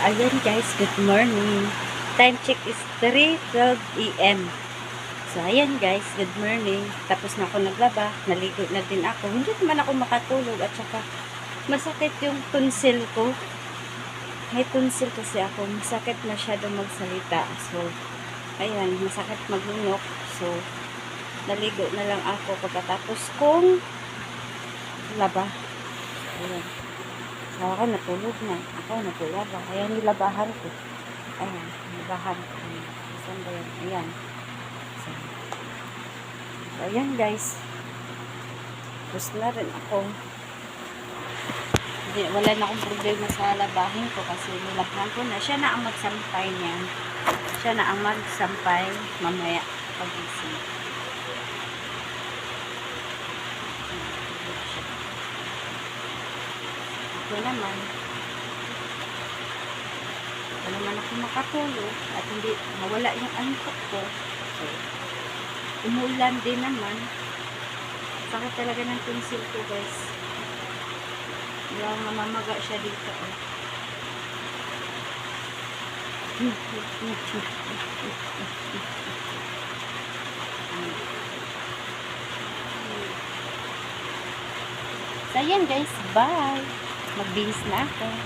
ayan guys, good morning. Time check is 3.12 a.m. So, ayan guys, good morning. Tapos na ako naglaba, naligo na din ako. Hindi naman ako makatulog at saka masakit yung tonsil ko. May tonsil kasi ako. Masakit masyado magsalita. So, ayan, masakit maglunok. So, naligo na lang ako pagkatapos kong laba. Ayan. So, ako natulog na. Ako natulaba. Ayan, nilabahan ko. Ayan, nilabahan ko. Saan ba yan? Ayan. So, ayan guys. Tapos na rin ako. Hindi, wala na akong problema sa labahin ko kasi nilabhan ko na. Siya na ang magsampay niyan. Siya na ang magsampay mamaya pagising. Ako naman, ako naman ako makatulog at hindi mawala yung antok ko. So, umulan din naman. Sakit talaga ng tonsil ko guys. Yung mamamaga siya dito. Oh. So, ayan guys. Bye! Magbihis na ako.